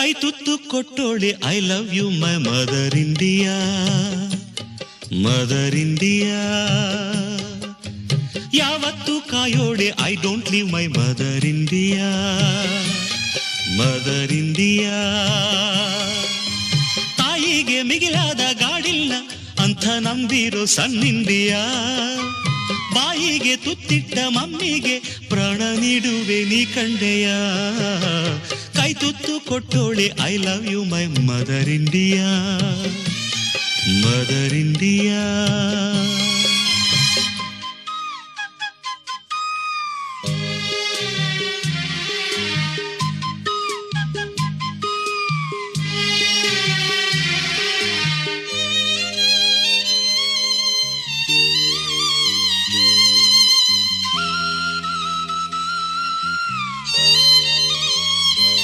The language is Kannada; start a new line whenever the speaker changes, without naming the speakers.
ಕೈ ತುತ್ತು ಕೊಟ್ಟೋಳಿ I love you my mother India mother India ಯಾವತ್ತು ಕಾಯೋಳಿ I don't leave my mother India mother India ತಾಯಿಗೆ ಮಿಗಿಲಾದ ಗಾಡಿಲ್ಲ, ಅಂಥ ನಂಬಿರೋ ಸಣ್ಣ ಇಂಡಿಯಾ ಬಾಯಿಗೆ ತುತ್ತಿಟ್ಟ ಮಮ್ಮಿಗೆ, ಪ್ರಾಣ ನೀಡುವೆ ನೀ ಕಂಡೆಯ ಕೈ ತುತ್ತು ಕೊಟ್ಟೋಳೆ I love you my mother India mother India